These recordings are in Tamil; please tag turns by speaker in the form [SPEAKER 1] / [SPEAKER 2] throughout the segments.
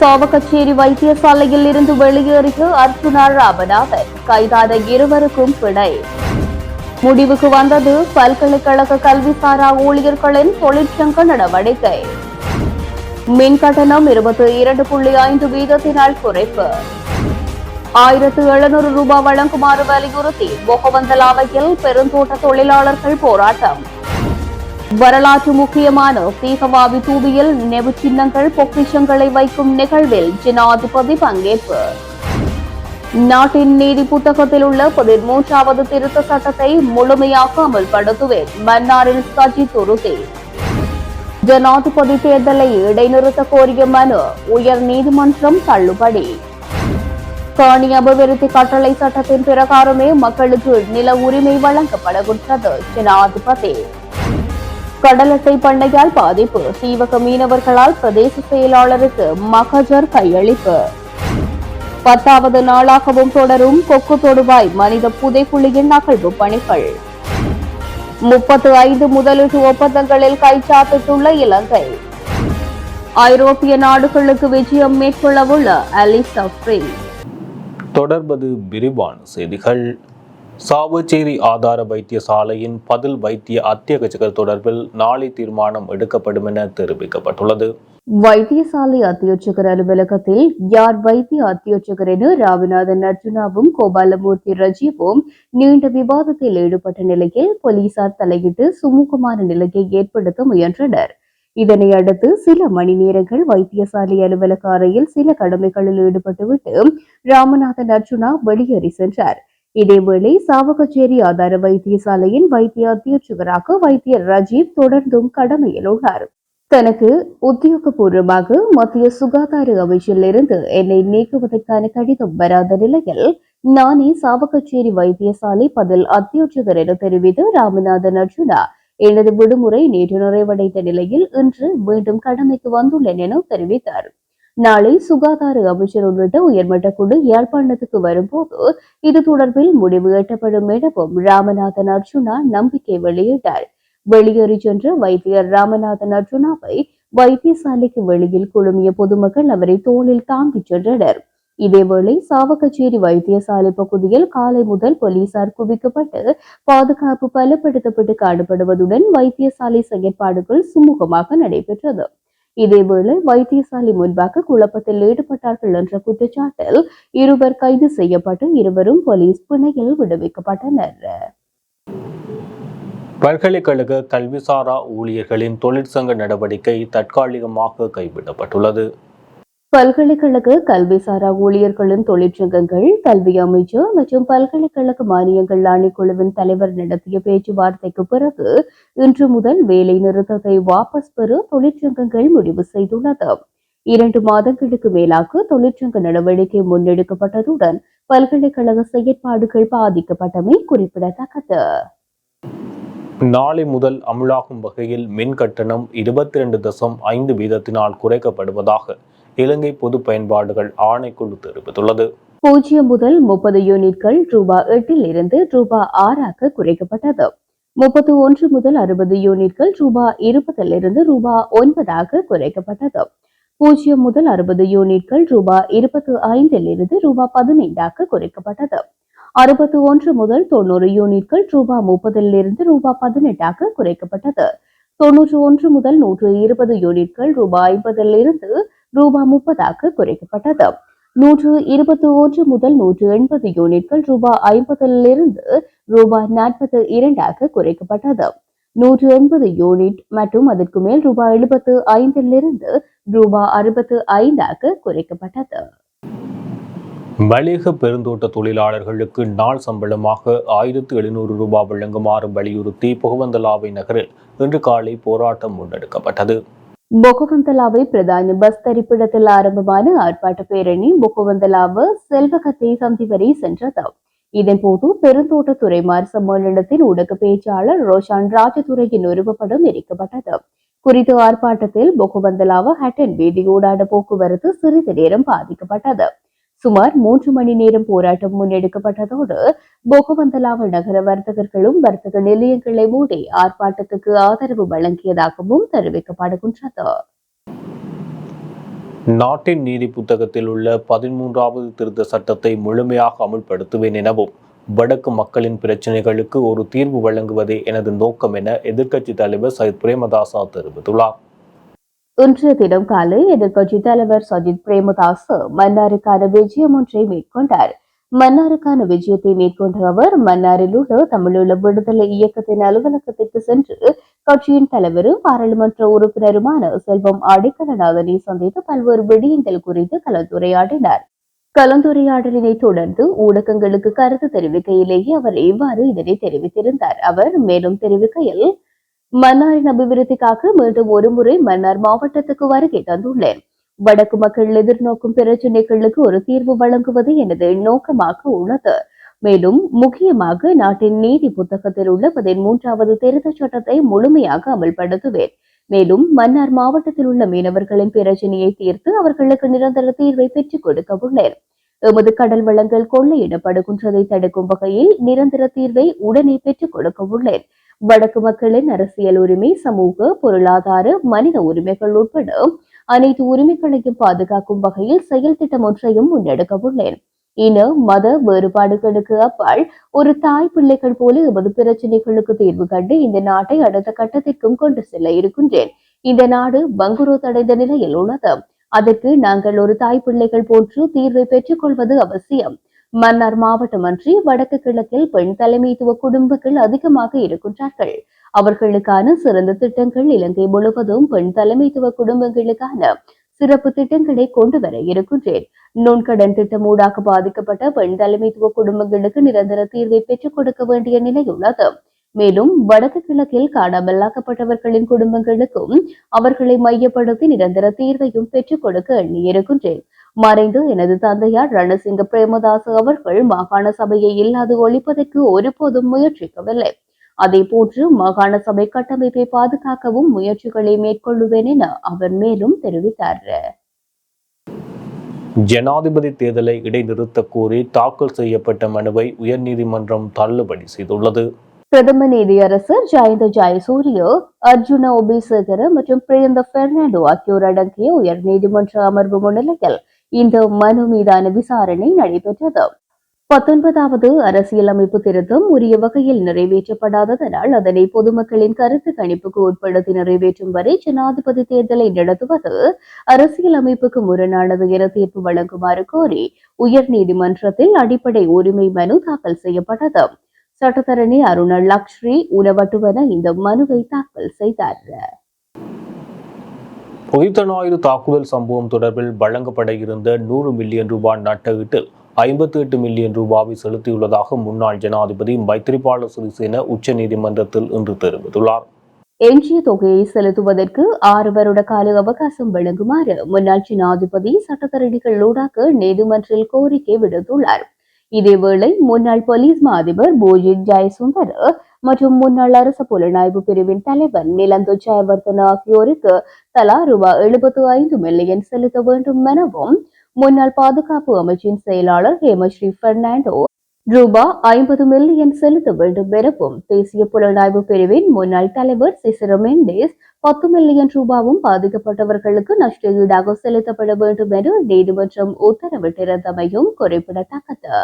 [SPEAKER 1] சாவகச்சேரி வைத்தியசாலையில் இருந்து வெளியேறிய அர்ச்சுனா ராமநாதன். கைதான இருவருக்கும் பிணை. முடிவுக்கு வந்தது பல்கலைக்கழக கல்விசாரா ஊழியர்களின் தொழிற்சங்க நடவடிக்கை. மின் கட்டணம் இருபத்தி இரண்டு புள்ளி ஐந்து வீதத்தினால் குறைப்பு. ஆயிரத்து எழுநூறு ரூபாய் வழங்குமாறு வலியுறுத்தி பொகவந்தலாவையில் பெருந்தோட்ட தொழிலாளர்கள் போராட்டம். வரலாற்று முக்கியமான தீகவாவி தூவியில் நினைவு சின்னங்கள் பொக்கிஷங்களை வைக்கும் நிகழ்வில் ஜனாதிபதி பங்கேற்பு. நாட்டின் நீதி புத்தகத்தில் உள்ள பதிமூன்றாவது திருத்த சட்டத்தை முழுமையாக அமல்படுத்துவேன். மன்னாரில் சஜித் உறுதி ஜனாதிபதி தேர்தலை இடைநிறுத்த கோரிய மனு உயர் நீதிமன்றம் தள்ளுபடி. காணி அபிவிருத்தி கட்டளை சட்டத்தின் பிரகாரமே மக்களுக்கு நில உரிமை வழங்கப்படுகின்றது ஜனாதிபதி. கடலட்டை அட்டை பண்ணையால் பாதிப்பு. சீவக மீனவர்களால் பிரதேச செயலாளருக்கு மகஜர் கையளிப்பு. பத்தாவது நாளாகவும் தொடரும் கொக்கு தொடுவாய் மனித புதைக்குழியின் நகழ்வு பணிகள். முப்பத்து ஐந்து முதலீட்டு ஒப்பந்தங்களில் கைச்சாத்திட்டுள்ள இலங்கை. ஐரோப்பிய நாடுகளுக்கு விஜயம் மேற்கொள்ளவுள்ள அலிசா ஃப்ரீ.
[SPEAKER 2] தொடர்பது விரிவான செய்திகள். சாவச்சேரி ஆதார வைத்தியசாலையின் பதில் வைத்திய அத்தியட்சகர் தொடர்பில் நாளை தீர்மானம் எடுக்கப்படும் என தெரிவிக்கப்பட்டுள்ளது.
[SPEAKER 1] வைத்தியசாலை அத்தியட்சகர் அலுவலகத்தில் யார் வைத்திய அத்தியட்சகர் என ராமநாதன் அர்ஜுனாவும் கோபாலமூர்த்தி ரஜீவும் நீண்ட விவாதத்தில் ஈடுபட்ட நிலையில் போலீசார் தலையிட்டு சுமூகமான நிலையை ஏற்படுத்த முயன்றனர். இதனை அடுத்து சில மணி நேரங்கள் வைத்தியசாலை அலுவலக அறையில் சில கடமைகளில் ஈடுபட்டுவிட்டு ராமநாதன் அர்ஜுனா வெளியேறி சென்றார். இதேவேளை சாவகச்சேரி ஆதார வைத்தியசாலையின் வைத்திய அத்தியட்சகராக வைத்தியர் ரஜீவ் தொடர்ந்தும் கடமையில் உள்ளார். தனக்கு உத்தியோகபூர்வமாக மத்திய சுகாதார அமைச்சிலிருந்து என்னை நீக்குவதற்கான கடிதம் வராத நிலையில் நானே சாவகச்சேரி வைத்தியசாலை பதில் அத்தியட்சகர் என தெரிவித்து ராமநாதன் அர்ஜுனா எனது விடுமுறை நேற்று நிறைவடைந்த நிலையில் இன்று மீண்டும் கடமைக்கு வந்துள்ளேன் என தெரிவித்தார். நாளை சுகாதார அமைச்சர் உள்ளிட்ட உயர்மட்ட குழு யாழ்ப்பாணத்துக்கு வரும்போது இது தொடர்பில் முடிவு எட்டப்படும் எனவும் ராமநாதன் அர்ஜுனா நம்பிக்கை வெளியிட்டார். வெளியேறி சென்ற வைத்தியர் ராமநாதன் அர்ஜுனாவை வைத்தியசாலைக்கு வெளியில் குழுமிய பொதுமக்கள் அவரை தோளில் தாங்கிச் சென்றனர். இதேவேளை சாவகச்சேரி வைத்தியசாலை பகுதியில் காலை முதல் போலீசார் குவிக்கப்பட்டு பாதுகாப்பு பலப்படுத்தப்பட்டு காணப்படுவதுடன் வைத்தியசாலை செயற்பாடுகள் சுமூகமாக நடைபெற்றது. இதேவேளை வைத்தியசாலை முன்பாக குழப்பத்தில் ஈடுபட்டார்கள் என்ற குற்றச்சாட்டில் இருவர் கைது செய்யப்பட்டு இருவரும் போலீஸ் பிணையில் விடுவிக்கப்பட்டனர்.
[SPEAKER 2] பல்கலைக்கழக கல்விசாரா ஊழியர்களின் தொழிற்சங்க நடவடிக்கை தற்காலிகமாக கைவிடப்பட்டுள்ளது.
[SPEAKER 1] பல்கலைக்கழக கல்விசாரா ஊழியர்களின் தொழிற்சங்கங்கள் கல்வி அமைச்சர் மற்றும் பல்கலைக்கழக மானியங்கள் ஆணைக்குழுவின் தலைவர் நடத்திய பேச்சுவார்த்தைக்கு பிறகு இன்று முதல் வேலை நிறுத்தத்தை வாபஸ் பெற தொழிற்சங்கங்கள் முடிவு செய்துள்ளது. இரண்டு மாதங்களுக்கு மேலாக தொழிற்சங்க நடவடிக்கை முன்னெடுக்கப்பட்டதுடன் பல்கலைக்கழக செயற்பாடுகள் பாதிக்கப்பட்டமை குறிப்பிடத்தக்கது.
[SPEAKER 2] நாளை முதல் அமுலாகும் வகையில் மின் கட்டணம் இருபத்தி ரெண்டு தசம் ஐந்து வீதத்தினால் குறைக்கப்படுவதாக இலங்கை பொது பயன்பாடுகள் ஆணைக்குழு தெரிவித்துள்ளது.
[SPEAKER 1] பூஜ்ஜியம் முதல் முப்பது யூனிட்கள் ரூபாய் எட்டில் இருந்து ரூபாய் ஆறாக குறைக்கப்பட்டது. முப்பத்தி ஒன்று முதல் அறுபது யூனிட்கள் ரூபாய் இருபதில் இருந்து ரூபாய் ஒன்பதாக குறைக்கப்பட்டது. பூஜ்ஜியம் முதல் அறுபது யூனிட்கள் ரூபாய் இருபத்தி ஐந்தில் இருந்து ரூபாய் பதினைந்தாக குறைக்கப்பட்டது. அறுபத்தி ஒன்று முதல் தொண்ணூறு யூனிட்கள் ரூபாய் முப்பதில் இருந்து ரூபாய் பதினெட்டாக குறைக்கப்பட்டது. தொன்னூற்று ஒன்று முதல் நூற்று இருபது யூனிட்கள் ரூபாய் ஐம்பதில் இருந்து ரூபாய் முப்பதாக குறைக்கப்பட்டது. நூற்று இருபத்தி ஒன்று முதல் நூற்று எண்பது யூனிட்கள் ரூபாய் ஐம்பதிலிருந்து ரூபாய் நாற்பத்தி இரண்டாக குறைக்கப்பட்டது. நூற்று எண்பது யூனிட் மற்றும் அதற்கு மேல் ரூபாய் எழுபத்து ஐந்திலிருந்து ரூபாய் அறுபத்து ஐந்தாக குறைக்கப்பட்டது.
[SPEAKER 2] வணிக பெருந்தோட்ட தொழிலாளர்களுக்கு நாள் சம்பளமாக ஆயிரத்து எழுநூறு ரூபாய் வழங்குமாறு வலியுறுத்தி புகவந்தலாவை நகரில் இன்று காலை போராட்டம் முன்னெடுக்கப்பட்டது.
[SPEAKER 1] பொகவந்தலாவை பிரதான பஸ் தரிப்பிடத்தில் ஆரம்பமான ஆர்ப்பாட்ட பேரணி பொகவந்தலாவு செல்வகத்தை சந்தி வரை சென்றது இதன்போது பெருந்தோட்டத்துறை மார் சம்மேளனத்தின் ஊடக பேச்சாளர் ரோஷான் ராஜதுரையின் உருவப்படம் எரிக்கப்பட்டது குறித்த ஆர்ப்பாட்டத்தில் பொகவந்தலாவு ஹட்டன் வீதியூடான போக்குவரத்து சிறிது நேரம் பாதிக்கப்பட்டது சுமார் மூன்று மணி நேரம் போராட்டம் முன்னெடுக்கப்பட்டதோடு பொகவந்தலாவ நகர வர்த்தகர்களும் வர்த்தக நிலையங்களை மூடி ஆர்ப்பாட்டத்துக்கு ஆதரவு வழங்கியதாகவும் தெரிவிக்கப்படுகின்றது.
[SPEAKER 2] நாட்டின் நீதி புத்தகத்தில் உள்ள பதிமூன்றாவது திருத்த சட்டத்தை முழுமையாக அமுல்படுத்துவேன் எனவும் வடக்கு மக்களின் பிரச்சினைகளுக்கு ஒரு தீர்வு வழங்குவதே எனது நோக்கம் என எதிர்க்கட்சித் தலைவர் சயித் பிரேமதாசா தெரிவித்துள்ளார்.
[SPEAKER 1] இன்றைய தினம் காலை எதிர்க்கட்சித் தலைவர் சஜித் பிரேமதாஸ் மன்னாருக்கான விஜயம் ஒன்றை மேற்கொண்டார். மன்னாருக்கான விஜயத்தை மேற்கொண்ட அவர் மன்னாரில் உள்ள தமிழீழ விடுதலை இயக்கத்தின் அலுவலகத்திற்கு சென்று கட்சியின் தலைவரும் பாராளுமன்ற உறுப்பினருமான செல்வம் அடிக்கலநாதனை சந்தித்து பல்வேறு விடயங்கள் குறித்து கலந்துரையாடினார். கலந்துரையாடலினை தொடர்ந்து ஊடகங்களுக்கு கருத்து தெரிவிக்கையிலேயே அவர் இவ்வாறு இதனை தெரிவித்திருந்தார். அவர் மேலும் தெரிவிக்கையில் மன்னாரின் அபிவிருத்திக்காக மீண்டும் ஒருமுறை மன்னார் மாவட்டத்துக்கு வருகை தந்துள்ளேன். வடக்கு மக்கள் எதிர்நோக்கும் பிரச்சினைகளுக்கு ஒரு தீர்வு வழங்குவது எனது நோக்கமாக உள்ளது. மேலும் முக்கியமாக நாட்டின் நீதி புத்தகத்தில் உள்ள பதிமூன்றாவது திருத்தச் சட்டத்தை முழுமையாக அமல்படுத்துவேன். மேலும் மன்னார் மாவட்டத்தில் உள்ள மீனவர்களின் பிரச்சனையை தீர்த்து அவர்களுக்கு நிரந்தர தீர்வை பெற்றுக் கொடுக்க உள்ளேன். எமது கடல் வளங்கள் கொள்ளையிடப்படுகின்றதை தடுக்கும் வகையில் நிரந்தர தீர்வை உடனே பெற்றுக் கொடுக்க உள்ளேன். வடக்கு மக்களின் அரசியல் உரிமை சமூக பொருளாதார மனித உரிமைகள் உட்பட அனைத்து உரிமைகளையும் பாதுகாக்கும் வகையில் செயல் திட்டம் ஒன்றையும் முன்னெடுக்க உள்ளேன். இன மத வேறுபாடுகளுக்கு அப்பால் ஒரு தாய் பிள்ளைகள் போல எமது பிரச்சனைகளுக்கு தீர்வு கண்டு இந்த நாட்டை அடுத்த கட்டத்திற்கும் கொண்டு செல்ல இருக்கின்றேன். இந்த நாடு பங்குரோத் அடைந்த நிலையில் உள்ளது. அதற்கு நாங்கள் ஒரு தாய் பிள்ளைகள் போன்று தீர்வை பெற்றுக் கொள்வது அவசியம். மன்னார் மாவட்டம் அன்றி வடக்கு கிழக்கில் பெண் தலைமைத்துவ குடும்பங்கள் அதிகமாக இருக்கின்றார்கள். அவர்களுக்கான சிறந்த திட்டங்கள் இலங்கை முழுவதும் பெண் தலைமைத்துவ குடும்பங்களுக்கான சிறப்பு திட்டங்களை கொண்டு வர இருக்கின்றேன். நுண்கடன் திட்டம் ஊடாக பாதிக்கப்பட்ட பெண் தலைமைத்துவ குடும்பங்களுக்கு நிரந்தர தீர்வை பெற்றுக் கொடுக்க வேண்டிய நிலை உள்ளது மேலும் வடக்கு கிழக்கில் காணாமலாக்கப்பட்டவர்களின் குடும்பங்களுக்கும் அவர்களை மையப்படுத்தி நிரந்தர தீர்வையும் பெற்றுக் கொடுக்க எண்ணியிருக்கின்றேன். மறைந்து எனது தந்தையார் ரணசிங்க பிரேமதாஸ் அவர்கள் மாகாண சபையை இல்லாது ஒழிப்பதற்கு ஒருபோதும் முயற்சிக்கவில்லை. அதே போன்று மாகாண சபை கட்டமைப்பை பாதுகாக்கவும் முயற்சிகளை மேற்கொள்ளுவேன் என அவர் மேலும் தெரிவித்தார்.
[SPEAKER 2] ஜனாதிபதி தேர்தலை இடைநிறுத்த கோரி தாக்கல் செய்யப்பட்ட மனுவை உயர்நீதிமன்றம் தள்ளுபடி செய்துள்ளது.
[SPEAKER 1] பிரதம நீதியரசர் ஜயந்த ஜெயசூரிய அர்ஜுன ஒபிசேகர மற்றும் பிரியந்த பெர்னாண்டோ ஆகியோர் அடங்கிய உயர் நீதிமன்ற அமர்வு முன்னிலையில் இந்த மனு மீதான விசாரணை நடைபெற்றது. பத்தொன்பதாவது அரசியலமைப்பு திருத்தம் உரிய வகையில் நிறைவேற்றப்படாததனால் அதனை பொதுமக்களின் கருத்து கணிப்புக்கு உட்படுத்தி நிறைவேற்றும் வரை ஜனாதிபதி தேர்தலை நடத்துவது அரசியலமைப்புக்கு முரணானது என தீர்ப்பு வழங்குமாறு கோரி உயர் நீதிமன்றத்தில் அடிப்படை உரிமை மனு தாக்கல் செய்யப்பட்டது. சட்டத்தரணி அருண லக்ஷ்ரி உணவட்டுவன இந்த மனுவை தாக்கல் செய்தார்.
[SPEAKER 2] உயிர்த்த ஞாயிறு தாக்குதல் சம்பவம் தொடர்பில் வழங்கப்பட இருந்த நூறு மில்லியன் ரூபாய் நட்டஈட்டில் ஐம்பத்தி எட்டு மில்லியன் ரூபாவை செலுத்தியுள்ளதாக முன்னாள் ஜனாதிபதி மைத்ரிபால சிறிசேன உச்ச நீதிமன்றத்தில் இன்று தெரிவித்துள்ளார்.
[SPEAKER 1] எஞ்சிய தொகையை செலுத்துவதற்கு ஆறு வருட கால அவகாசம் வழங்குமாறு முன்னாள் ஜனாதிபதி சட்டத்தரணிகளூடாக நீதிமன்றில் கோரிக்கை விடுத்துள்ளார். இதேவேளை முன்னாள் போலீஸ் மா அதிபர் போஜித் ஜெயசுந்தர் மற்றும் முன்னாள் அரசு புலனாய்வு பிரிவின் தலைவர் நிலந்து ஜெயவர்தன ஆகியோருக்கு தலா ரூபாய் எழுபத்து ஐந்து மில்லியன் செலுத்த வேண்டும் எனவும் முன்னாள் பாதுகாப்பு அமைச்சின் செயலாளர் ஹேமஸ்ரீ பெர்னாண்டோ ரூபா ஐம்பது மில்லியன் செலுத்த வேண்டும் எனவும் தேசிய புலனாய்வு பிரிவின் முன்னாள் தலைவர் சிசிர மெண்டேஸ் பத்து மில்லியன் ரூபாவும் பாதிக்கப்பட்டவர்களுக்கு நஷ்டஈடாக செலுத்தப்பட வேண்டும் என நீதிமன்றம் உத்தரவிட்டிருந்தமையும் குறிப்பிடத்தக்கது.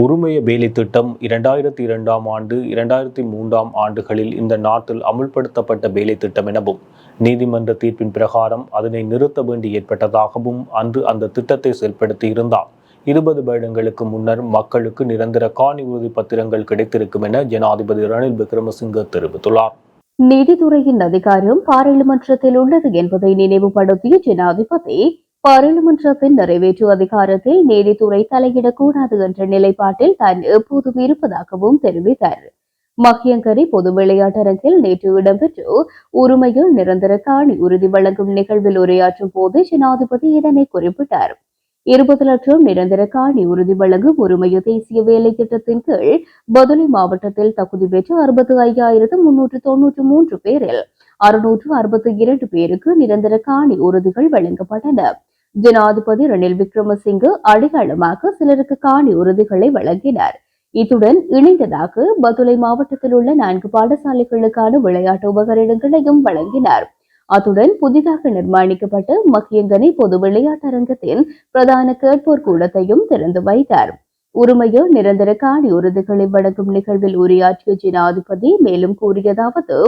[SPEAKER 2] உரிமைய வேலை திட்டம் இரண்டாயிரத்தி இரண்டாம் ஆண்டு இரண்டாயிரத்தி மூன்றாம் ஆண்டுகளில் இந்த நாட்டில் அமுல்படுத்தப்பட்ட வேலை திட்டம் எனவும் நீதிமன்ற தீர்ப்பின் பிரகாரம் அதனை நிறுத்த வேண்டி ஏற்பட்டதாகவும் அன்று அந்த திட்டத்தை செயல்படுத்தியிருந்தார் இருபது வருடங்களுக்கு முன்னர் மக்களுக்கு நிரந்தர காணி உறுதி பத்திரங்கள் கிடைத்திருக்கும் என ஜனாதிபதி ரணில் விக்ரமசிங்க தெரிவித்துள்ளார்.
[SPEAKER 1] நீதித்துறையின் அதிகாரம் பாராளுமன்றத்தில் உள்ளது என்பதை நினைவுபடுத்திய ஜனாதிபதி பாராளுமன்றத்தின் நிறைவேற்று அதிகாரத்தில் நீதித்துறை தலையிடக்கூடாது என்ற நிலைப்பாட்டில் தான் எப்போதும் இருப்பதாகவும் தெரிவித்தார். மகியங்கரை பொது விளையாட்டரங்கில் நேற்று இடம்பெற்று உரிமையில் நிரந்தர காணி உறுதி வழங்கும் நிகழ்வில் உரையாற்றும் போது ஜனாதிபதி இதனை குறிப்பிட்டார். இருபது லட்சம் நிரந்தர காணி உறுதி வழங்கும் உரிமைய தேசிய வேலை திட்டத்தின் கீழ் பதுளை மாவட்டத்தில் தகுதி பெற்ற அறுபத்தி ஐயாயிரத்து முன்னூற்று தொன்னூற்று மூன்று பேரில் அறுநூற்று அறுபத்தி இரண்டு பேருக்கு நிரந்தர காணி உறுதிகள் வழங்கப்பட்டன. ஜனாதிபதி ரணில் விக்ரமசிங்கே அடையாளமாக சிலருக்கு காணி உறுதிகளை வழங்கினார். இத்துடன் இணைந்ததாக பதுளை மாவட்டத்தில் உள்ள நான்கு பாடசாலைகளுக்கான விளையாட்டு உபகரணங்களையும் வழங்கினார். அத்துடன் புதிதாக நிர்மாணிக்கப்பட்ட மக்கியங்கனி பொது விளையாட்டரங்கத்தின் பிரதான கேட்போர் கூடத்தையும் திறந்து வைத்தார். உரிமையோ நிரந்தர காணி உறுதிகளை வழங்கும் நிகழ்வில் உரையாற்றிய ஜனாதிபதி மேலும் கூறியதாவது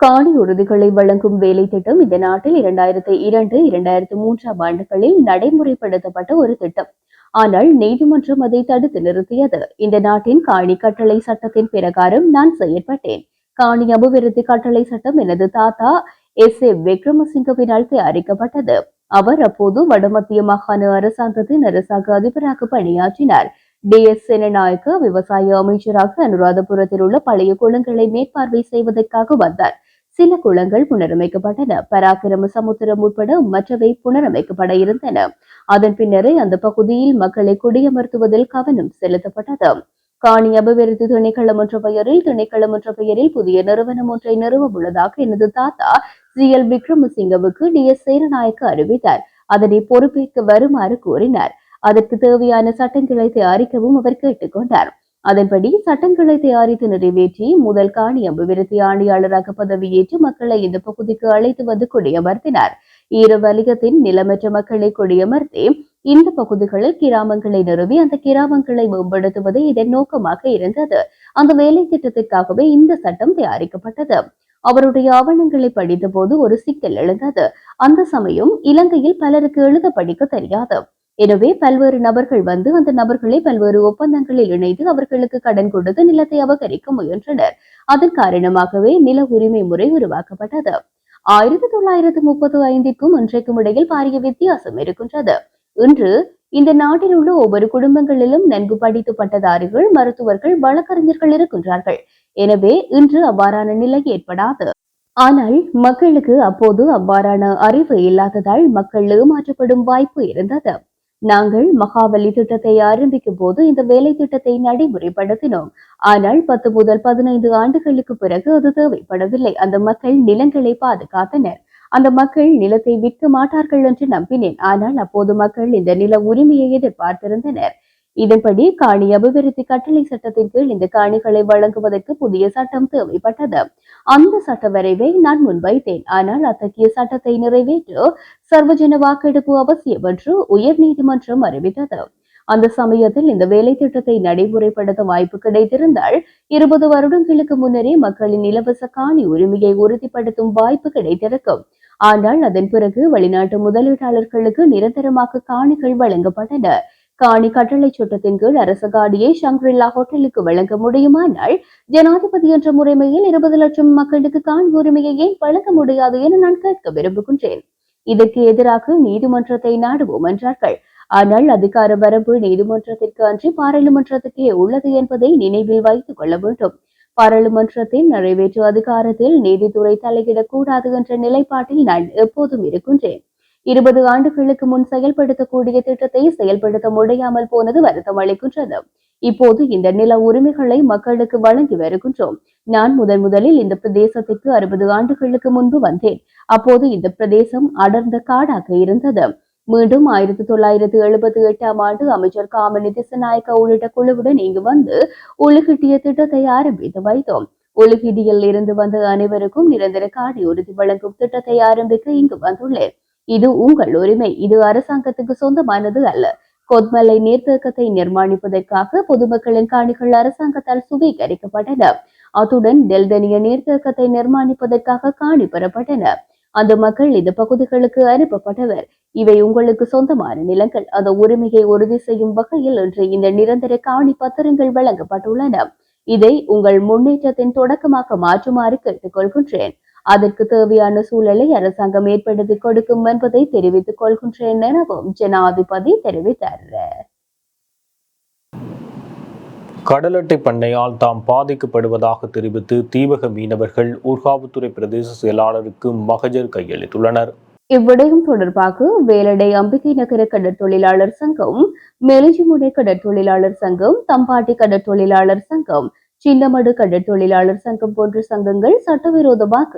[SPEAKER 1] காணி உறுதிகளை வழங்கும் வேலை திட்டம் இந்த நாட்டில் இரண்டாயிரத்தி இரண்டு இரண்டாயிரத்தி மூன்றாம் ஆண்டுகளில் நடைமுறைப்படுத்தப்பட்ட ஒரு திட்டம். ஆனால் நீதிமன்றம் அதை தடுத்து நிறுத்தியது. இந்த நாட்டின் காணி கட்டளை சட்டத்தின் பிரகாரம் நான் செயற்பட்டேன். காணி அபிவிருத்தி கட்டளை சட்டம் எனது தாத்தா எஸ் ஏ விக்ரமசிங்கவினால் தயாரிக்கப்பட்டது அவர் அப்போது வடமத்திய மாகாண அரசாங்கத்தின் அரசாங்க அதிபராக பணியாற்றினார். டி எஸ் சேனநாயக்க விவசாய அமைச்சராக அனுராதபுரத்தில் உள்ள பழைய குளங்களை மேற்பார்வை செய்வதற்காக வந்தார். சில குளங்கள் புனரமைக்கப்பட்டன. பராக்கிரம சமுத்திரம் உட்பட மற்றவை புனரமைக்கப்பட இருந்தன. அதன் பின்னரே அந்த பகுதியில் மக்களை குடியமர்த்துவதில் கவனம் செலுத்தப்பட்டது. காணி அபிவிருத்தி திணைக்களம் என்ற பெயரில் திணைக்களம் என்ற பெயரில் புதிய நிறுவனம் ஒன்றை நிறுவ உள்ளதாக எனது தாத்தா ஜி எல். விக்ரமசிங்கவுக்கு டி. எஸ். சேரநாயக்க அறிவித்தார். அதனை பொறுப்பேற்க வருமாறு கூறினார் அதற்கு தேவையான சட்டங்களை தயாரிக்கவும் அவர் கேட்டுக்கொண்டார் அதன்படி சட்டங்களை தயாரித்து நிறைவேற்றி முதல் காணி அபிவிருத்தி ஆணையாளராக பதவியேற்று மக்களை இந்த பகுதிக்கு அழைத்து வந்து குடியமர்த்தினார். ஈரவலிகத்தின் நிலமற்ற மக்களை குடியமர்த்தி இந்த பகுதிகளில் கிராமங்களை நிறுவி அந்த கிராமங்களை மேம்படுத்துவது இதன் நோக்கமாக இருந்தது. அந்த வேலை திட்டத்திற்காகவே இந்த சட்டம் தயாரிக்கப்பட்டது. அவருடைய ஆவணங்களை படித்த போது ஒரு சிக்கல் எழுந்தது. அந்த சமயம் இலங்கையில் பலருக்கு எழுத படிக்க தெரியாது. எனவே பல்வேறு நபர்கள் வந்து அந்த நபர்களை பல்வேறு ஒப்பந்தங்களில் இணைத்து அவர்களுக்கு கடன் கொடுத்து நிலத்தை அபகரிக்க முயன்றனர். அதன் காரணமாகவே நில உரிமை முறை உருவாக்கப்பட்டது. ஆயிரத்தி தொள்ளாயிரத்தி முப்பது ஐந்திற்கும் இன்றைக்கும் இடையில் பாரிய வித்தியாசம் இருக்கின்றது. இன்று இந்த நாட்டில் உள்ள ஒவ்வொரு குடும்பங்களிலும் நன்கு படித்து பட்டதாரிகள் மருத்துவர்கள் வழக்கறிஞர்கள் இருக்கின்றார்கள். எனவே இன்று அவ்வாறான நிலை ஏற்படாது. ஆனால் மக்களுக்கு அப்போது அவ்வாறான அறிவு இல்லாததால் மக்கள் ஏமாற்றப்படும் வாய்ப்பு இருந்தது. நாங்கள் மகாபலி திட்டத்தை ஆரம்பிக்கும் போது இந்த வேலை திட்டத்தை நடைமுறைப்படுத்தினோம். ஆனால் பத்து முதல் பதினைந்து ஆண்டுகளுக்கு பிறகு அது தேவைப்படவில்லை. அந்த மக்கள் நிலங்களை பாதுகாத்தனர். அந்த மக்கள் நிலத்தை விற்க மாட்டார்கள் என்று நம்பினேன். ஆனால் அப்போது மக்கள் இந்த நில உரிமையை எதிர்பார்த்திருந்தனர். இதன்படி காணி அபிவிருத்தி கட்டளை சட்டத்தின் கீழ் இந்த காணிகளை வழங்குவதற்கு புதிய சட்டம் தேவைப்பட்டது. அந்த சட்ட வரைவை நான் முன்வைத்தேன். ஆனால் அத்தகைய சட்டத்தை நிறைவேற்ற சர்வஜன வாக்கெடுப்பு அவசியம் என்று உயர் நீதிமன்றம் அறிவித்தது. அந்த சமயத்தில் இந்த வேலை திட்டத்தை நடைமுறைப்படுத்த வாய்ப்பு கிடைத்திருந்தால் இருபது வருடங்களுக்கு முன்னரே மக்களின் இலவச காணி உரிமையை உறுதிப்படுத்தும் வாய்ப்பு கிடைத்திருக்கும். ஆனால் அதன் பிறகு வெளிநாட்டு முதலீட்டாளர்களுக்கு நிரந்தரமாக காணிகள் வழங்கப்பட்டன. காணி கட்டளை சட்டத்தின் கீழ் அரச காணியை ஷங்கரில்லா ஹோட்டலுக்கு வழங்க முடியுமானால் ஜனாதிபதி என்ற முறைமையில் இருபது லட்சம் மக்களுக்கு காணி உரிமையை ஏன் வழங்க முடியாது என நான் கேட்க விரும்புகின்றேன். இதற்கு எதிராக நீதிமன்றத்தை நாடுவோம் என்றார்கள். ஆனால் அதிகார வரம்பு நீதிமன்றத்திற்கு அன்றி பாராளுமன்றத்துக்கே உள்ளது என்பதை நினைவில் வைத்துக் கொள்ள வேண்டும். பாராளுமன்றத்தின் நிறைவேற்று அதிகாரத்தில் நீதித்துறை தலையிடக்கூடாது என்ற நிலைப்பாட்டில் நான் எப்போதும் இருக்கின்றேன். இருபது ஆண்டுகளுக்கு முன் செயல்படுத்தக்கூடிய திட்டத்தை செயல்படுத்த முடியாமல் போனது வருத்தம் அளிக்கின்றது. இப்போது இந்த நில உரிமைகளை மக்களுக்கு வழங்கி வருகின்றோம். நான் முதன் முதலில் இந்த பிரதேசத்திற்கு அறுபது ஆண்டுகளுக்கு முன்பு வந்தேன். அப்போது இந்த பிரதேசம் அடர்ந்த காடாக இருந்தது. மீண்டும் ஆயிரத்தி தொள்ளாயிரத்தி எழுபத்தி எட்டாம் ஆண்டு அமைச்சர் காமனி திசநாயக்க உள்ளிட்ட குழுவுடன் இங்கு வந்து ஒழுகிட்டிய திட்டத்தை ஆரம்பித்து வைத்தோம். ஒழுகிடியில் இருந்து வந்த அனைவருக்கும் நிரந்தர காடி உறுதி வழங்கும் திட்டத்தை ஆரம்பிக்க இங்கு வந்துள்ளேன். இது உங்கள் உரிமை. இது அரசாங்கத்துக்கு சொந்தமானது அல்ல. கொத்மலை நீர்த்தேக்கத்தை நிர்மாணிப்பதற்காக பொதுமக்களின் காணிகள் அரசாங்கத்தால் சுவீகரிக்கப்பட்டன. அத்துடன் டெல்தனிய நீர்த்தேக்கத்தை நிர்மாணிப்பதற்காக காணி பெறப்பட்டன. அந்த மக்கள் இந்த பகுதிகளுக்கு அனுப்பப்பட்டவர். இவை உங்களுக்கு சொந்தமான நிலங்கள். அந்த உரிமையை உறுதி செய்யும் வகையில் இன்று இந்த நிரந்தர காணி பத்திரங்கள் வழங்கப்பட்டுள்ளன. இதை உங்கள் முன்னேற்றத்தின் தொடக்கமாக மாற்றுமாறு கேட்டுக்கொள்கின்றேன். அதற்கு தேவையான சூழலை அரசாங்கம் ஏற்படுத்தி கொடுக்கும் என்பதை தெரிவித்துக் கொள்கின்றேன் எனவும் ஜனாதிபதி தெரிவித்தார்.
[SPEAKER 2] கடலட்டை பண்ணையால் தாம் பாதிக்கப்படுவதாக தெரிவித்து தீவக மீனவர்கள் ஊர்காவத்துறை பிரதேச செயலாளருக்கு மகஜர் கையளித்துள்ளனர்.
[SPEAKER 1] இவ்விடயம் தொடர்பாக வேலடை அம்பிகை நகர கடற்தொழிலாளர் சங்கம் மெலிஜிமுனை கடற்தொழிலாளர் சங்கம் தம்பாட்டி கடற்தொழிலாளர் சங்கம் சின்னமடு கடற்தொழிலாளர் சங்கம் போன்ற சங்கங்கள் சட்டவிரோதமாக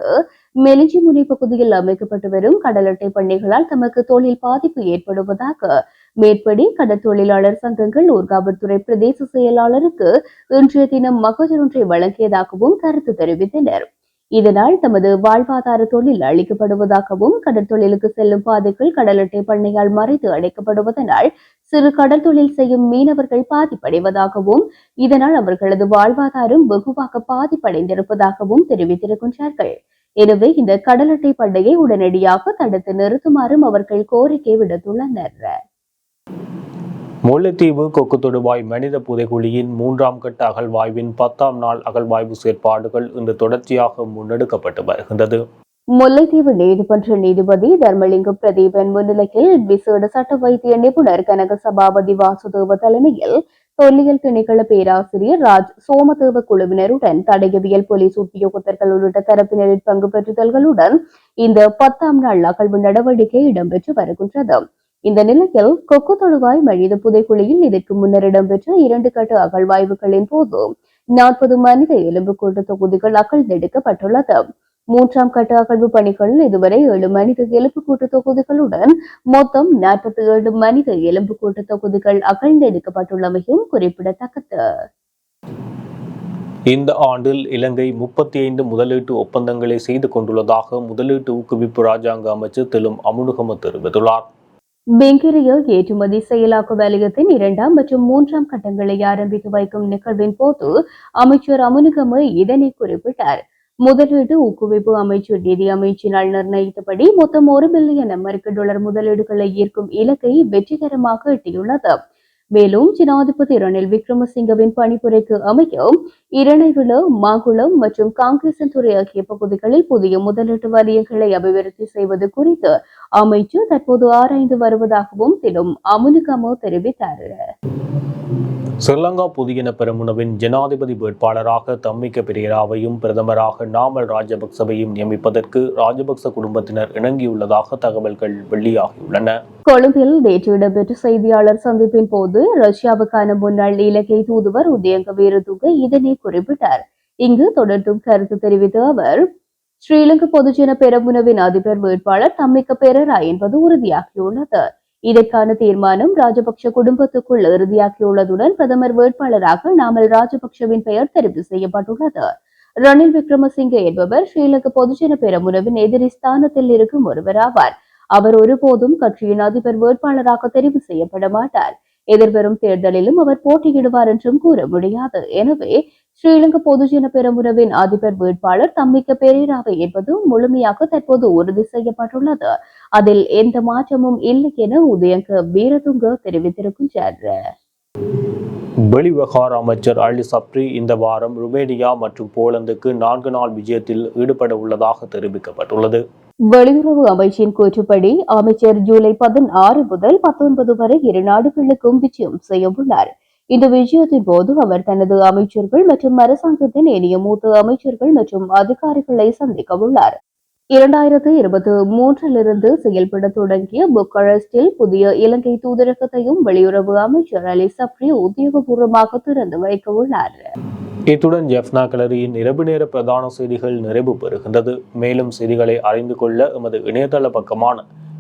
[SPEAKER 1] மெலிஞ்சிமுனை பகுதியில் அமைக்கப்பட்டு வரும் கடல் அட்டை பண்ணைகளால் தமக்கு தொழில் பாதிப்பு ஏற்படுவதாக மேற்படி கடற்தொழிலாளர் சங்கங்கள் ஊர்காவல்துறை பிரதேச செயலாளருக்கு இன்றைய தினம் மகஜர் ஒன்றை வழங்கியதாகவும் கருத்து தெரிவித்தனர். இதனால் தமது வாழ்வாதார தொழில் அளிக்கப்படுவதாகவும் கடற்தொழிலுக்கு செல்லும் பாதைகள் கடலட்டை பண்ணையால் மறைத்து அடைக்கப்படுவதனால் சிறு கடல் தொழில் செய்யும் மீனவர்கள் பாதிப்படைவதாகவும் இதனால் அவர்களது வாழ்வாதாரம் வெகுவாக பாதிப்படைந்திருப்பதாகவும் தெரிவித்திருக்கின்றார்கள். எனவே இந்த கடல் அட்டை பண்டையை உடனடியாக தடுத்து நிறுத்துமாறும் அவர்கள் கோரிக்கை விடுத்துள்ளனர்.
[SPEAKER 2] முல்லைத்தீவு கொக்குத்தொடுவாய் மனித புதைகுழியின் மூன்றாம் கட்ட அகழ்வாய்வின் பத்தாம் நாள் அகழ்வாய்வு செயற்பாடுகள் இன்று தொடர்ச்சியாக முன்னெடுக்கப்பட்டு வருகின்றது.
[SPEAKER 1] முல்லைத்தீவு நீதிமன்ற நீதிபதி தர்மலிங்க பிரதீபன் முன்னிலையில் விசேட சட்ட வைத்திய நிபுணர் கனக சபாபதி வாசுதேவ தலைமையில் தொல்லியல் திணைக்கள பேராசிரியர் ராஜ் சோமதேவ குழுவினருடன் தடயவியல் போலீஸ் உத்தியோகத்தர்கள் உள்ளிட்ட தரப்பினரின் பங்கு பெற்றுதல்களுடன் இந்த பத்தாம் நாள் அகழ்வு நடவடிக்கை இடம்பெற்று வருகின்றது. இந்த நிலையில் கொக்கு தொழுவாய் மனித புதைக்குழியில் இதற்கு முன்னர் இடம்பெற்ற இரண்டு கட்ட அகழ்வாய்வுகளின் போது நாற்பது மனித எலும்புக்கூட்டு தொகுதிகள் அகழ்ந்தெடுக்கப்பட்டுள்ளது மூன்றாம் கட்ட அகழ்வு பணிகள் இதுவரை ஏழு மனித எலும்புக்கூட்டு தொகுதிகளுடன் மொத்தம் நாற்பத்தி ஏழு மனித எலும்புக்கூட்டு தொகுதிகள் அகழ்ந்தெடுக்கப்பட்டுள்ளமையும் குறிப்பிடத்தக்கது.
[SPEAKER 2] இந்த ஆண்டில் இலங்கை முப்பத்தி ஐந்து முதலீட்டு ஒப்பந்தங்களை செய்து கொண்டுள்ளதாக முதலீட்டு ஊக்குவிப்பு ராஜாங்க அமைச்சர் திலும் அமுனுகம தெரிவித்துள்ளார்.
[SPEAKER 1] பெங்கிரிய ஏற்றுமதி செயலாக்க வலயத்தின் இரண்டாம் மற்றும் மூன்றாம் கட்டங்களை ஆரம்பித்து வைக்கும் நிகழ்வின் போது அமைச்சர் அமுனுகம இதனை குறிப்பிட்டார். முதலீட்டு ஊக்குவிப்பு அமைச்சர் நிதி அமைச்சினால் நிர்ணயித்தபடி மொத்தம் ஒரு பில்லியன் அமெரிக்க டாலர் முதலீடுகளை ஈர்க்கும் இலக்கை வெற்றிகரமாக எட்டியுள்ளது. மேலும் ஜனாதிபதி ரணில் விக்ரமசிங்கவின் பணிப்புரைக்கு அமைய இரணைவில மாங்குளம் மற்றும் காங்கிரசன்துறை ஆகிய பகுதிகளில் புதிய முதலீட்டு வலயங்களை அபிவிருத்தி செய்வது குறித்து அமைச்சர் தற்போது ஆராய்ந்து வருவதாகவும் திலும் அமுனுகமோ தெரிவித்தார்.
[SPEAKER 2] ஸ்ரீலங்கா புதியன பெரமுனவின் ஜனாதிபதி வேட்பாளராக தம்மிக்க பெரியராவையும் பிரதமராக நாமல் ராஜபக்சவையும் நியமிப்பதற்கு ராஜபக்ச குடும்பத்தினர் இணங்கியுள்ளதாக தகவல்கள் வெளியாகியுள்ளன.
[SPEAKER 1] கொழும்பில் நேற்று இடம்பெற்ற செய்தியாளர் சந்திப்பின் போது ரஷ்யாவுக்கான முன்னாள் இலங்கை தூதுவர் உதயங்க வீரதுங்க இதனை குறிப்பிட்டார். இங்கு தொடர்ந்தும் கருத்து தெரிவித்த அவர் ஸ்ரீலங்கா பொதுஜன பெரமுனவின் அதிபர் வேட்பாளர் தம்மிக்க பெரரா என்பது உறுதியாகியுள்ளது. இதற்கான தீர்மானம் ராஜபக்ஷ குடும்பத்துக்குள் இறுதியாக்கியுள்ளதுடன் பிரதமர் வேட்பாளராக நாமல் ராஜபக்ஷவின் பெயர் தெரிவு செய்யப்பட்டுள்ளது. ரணில் விக்ரமசிங்கே என்பவர் ஸ்ரீலங்கா பொதுஜன பெரமுனவின் எதிரி ஸ்தானத்தில் இருக்கும் ஒருவராவார். அவர் ஒருபோதும் கட்சியின் அதிபர் வேட்பாளராக தெரிவு செய்யப்பட மாட்டார் எதிர்வரும் தேர்தலிலும் அவர் போட்டியிடுவார் என்றும் கூற முடியாது. எனவே ஸ்ரீலங்கா பொதுஜன பெரமுனவின் அதிபர் வேட்பாளர் தம்மிக்க பெரேராவை என்பது முழுமையாக தற்போது உறுதி செய்யப்பட்டுள்ளது. அதில் எந்த மாற்றமும் இல்லை என உதயங்க வீரதுங்க தெரிவித்திருக்கின்றார்.
[SPEAKER 2] வெளிவிவகார அமைச்சர் அலி சப்ரி இந்த வாரம் ருமேனியா மற்றும் போலந்துக்கு நான்கு நாள் விஜயத்தில் ஈடுபட உள்ளதாக தெரிவிக்கப்பட்டுள்ளது.
[SPEAKER 1] வெளியுறவு அமைச்சின் கூற்றுப்படி அமைச்சர் ஜூலை பதினாறு முதல் பத்தொன்பது வரை இரு நாடுகளுக்கும் விஜயம் செய்யவுள்ளார் இந்த விஜயத்தின் போது அவர் தனது அமைச்சர்கள் மற்றும் அரசாங்கத்தின் இனிய மூத்த அமைச்சர்கள் மற்றும் அதிகாரிகளை சந்திக்க உள்ளார். இரண்டாயிரத்து இருபத்தி மூன்றிலிருந்து செயல்பட தொடங்கிய புக்கரஸ்டில் புதிய இலங்கை தூதரகத்தையும் வெளியுறவு அமைச்சர் அலி சப்ரி உத்தியோகபூர்வமாக திறந்து வைக்க உள்ளார்.
[SPEAKER 2] இத்துடன் ஜெஃப்னா கலரியின் இரவு நேர பிரதான செய்திகள் நிறைவு பெறுகின்றது. மேலும் செய்திகளை அறிந்து கொள்ள எமது இணையதள பக்கமான